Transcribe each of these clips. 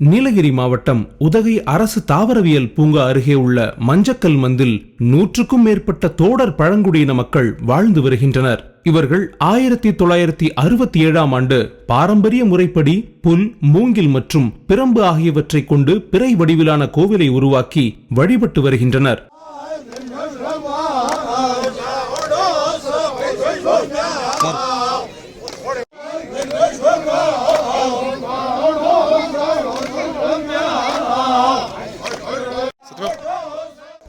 நீலகிரி மாவட்டம் உதகை அரசு தாவரவியல் பூங்கா அருகே உள்ள மஞ்சக்கல் மந்தில் நூற்றுக்கும் மேற்பட்ட தோடர் பழங்குடியின மக்கள் வாழ்ந்து வருகின்றனர். இவர்கள் ஆயிரத்தி தொள்ளாயிரத்தி அறுபத்தி ஏழாம் ஆண்டு பாரம்பரிய முறைப்படி புல் மூங்கில் மற்றும் பிரம்பு ஆகியவற்றை கொண்டு பிறை வடிவிலான கோவிலை உருவாக்கி வழிபட்டு வருகின்றனர்.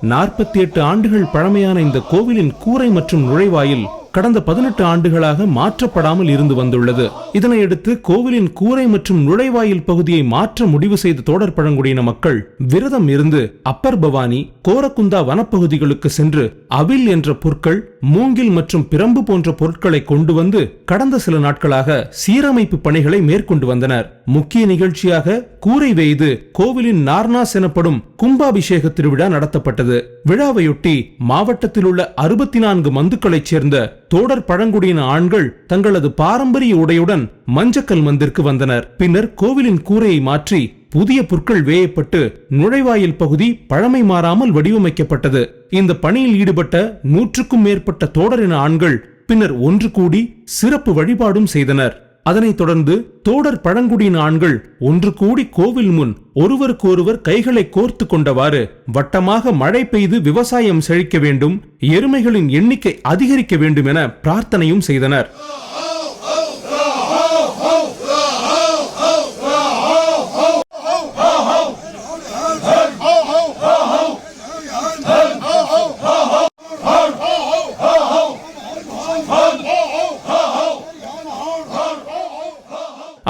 நாற்பத்தி எட்டு ஆண்டுகள் பழமையான இந்த கோவிலின் கூரை மற்றும் நுழைவாயில் கடந்த பதினெட்டு ஆண்டுகளாக மாற்றப்படாமல் இருந்து வந்துள்ளது. இதனையடுத்து கோவிலின் கூரை மற்றும் நுழைவாயில் பகுதியை மாற்ற முடிவு செய்த தோடர் பழங்குடியின மக்கள் விரதம் இருந்து அப்பர் பவானி கோரக்குந்தா வனப்பகுதிகளுக்கு சென்று அவில் என்ற பொருட்கள் மூங்கில் மற்றும் பிரம்பு போன்ற பொருட்களை கொண்டு வந்து கடந்த சில நாட்களாக சீரமைப்பு பணிகளை மேற்கொண்டு வந்தனர். முக்கிய நிகழ்ச்சியாக கூரை வெய்து கோவிலின் நார்னாஸ் எனப்படும் கும்பாபிஷேக திருவிழா நடத்தப்பட்டது. விழாவையொட்டி மாவட்டத்தில் உள்ள அறுபத்தி நான்கு மந்துக்களைச் சேர்ந்த தோடர் பழங்குடியின ஆண்கள் தங்களது பாரம்பரிய உடையுடன் மஞ்சக்கல் மந்திற்கு வந்தனர். பின்னர் கோவிலின் கூரையை மாற்றி புதிய புற்கள் வேயப்பட்டு நுழைவாயில் பகுதி பழமை மாறாமல் வடிவமைக்கப்பட்டது. இந்த பணியில் ஈடுபட்ட நூற்றுக்கும் மேற்பட்ட தோடரின ஆண்கள் பின்னர் ஒன்று கூடி சிறப்பு வழிபாடும் செய்தனர். அதனைத் தொடர்ந்து தோடர் பழங்குடியின ஆண்கள் ஒன்று கூடி கோவில் முன் ஒருவருக்கு ஒருவர் கைகளை கோர்த்து கொண்டவாறு வட்டமாக மழை பெய்து விவசாயம் செழிக்க வேண்டும் எருமைகளின் எண்ணிக்கை அதிகரிக்க வேண்டும் என பிரார்த்தனையும் செய்தனர்.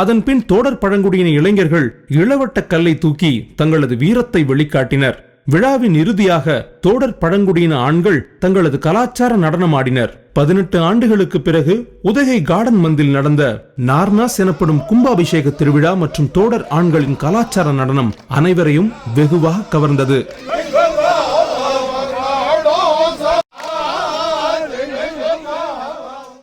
அதன் பின் தோடர் பழங்குடியின இளைஞர்கள் இளவட்ட கல்லை தூக்கி தங்களது வீரத்தை வெளிக்காட்டினர். விழாவின் இறுதியாக தோடர் பழங்குடியின ஆண்கள் தங்களது கலாச்சார நடனமாடினர். பதினெட்டு ஆண்டுகளுக்கு பிறகு உதகை கார்டன் மந்தில் நடந்த நார்னாஸ் எனப்படும் கும்பாபிஷேக திருவிழா மற்றும் தோடர் ஆண்களின் கலாச்சார நடனம் அனைவரையும் வெகுவாக கவர்ந்தது.